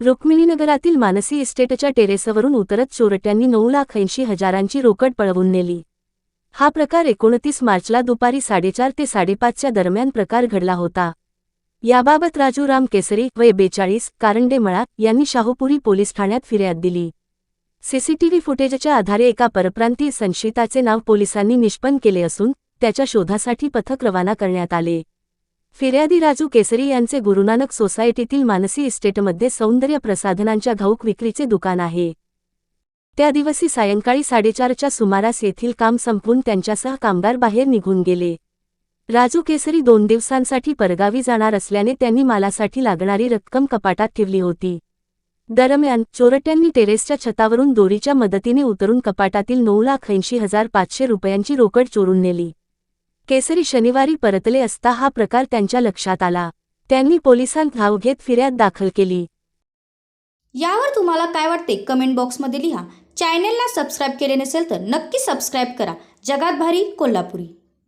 रुक्मिणीनगरातील मानसी इस्टेटच्या टेरेसवरून उतरत चोरट्यांनी नऊ लाख ऐंशी हजारांची रोकड पळवून नेली. हा प्रकार एकोणतीस मार्चला दुपारी साडेचार ते साडेपाचच्या दरम्यान प्रकार घडला होता. याबाबत राजू राम केसरी वय बेचाळीस कारंडे मळा यांनी शाहूपुरी पोलीस ठाण्यात फिर्याद दिली. सीसीटीव्ही फुटेजच्या आधारे एका परप्रांतीय संशयिताचे नाव पोलिसांनी निष्पन्न केले असून त्याच्या शोधासाठी पथक रवाना करण्यात आले. फिर्यादी राजू केसरी यांचे गुरुनानक सोसायटीतील मानसी इस्टेटमध्ये सौंदर्य प्रसाधनांच्या घाऊक विक्रीचे दुकान आहे. त्या दिवशी सायंकाळी साडेचारच्या सुमारास येथील काम संपवून त्यांच्यासह कामगार बाहेर निघून गेले. राजू केसरी दोन दिवसांसाठी परगावी जाणार असल्याने त्यांनी मालासाठी लागणारी रक्कम कपाटात ठेवली होती. दरम्यान चोरट्यांनी टेरेसच्या छतावरून दोरीच्या मदतीने उतरून कपाटातील नऊ लाख ऐंशी हजार पाचशे रुपयांची रोकड चोरून नेली. केसरी शनिवारी परतले असता हा प्रकार त्यांच्या लक्षात आला. त्यांनी पोलिसांत धाव घेत फिर्याद दाखल केली. यावर तुम्हाला काय वाटते? कमेंट बॉक्समध्ये लिहा. चॅनेलला सबस्क्राईब केले नसेल तर नक्की सबस्क्राईब करा. जगात भारी कोल्हापुरी.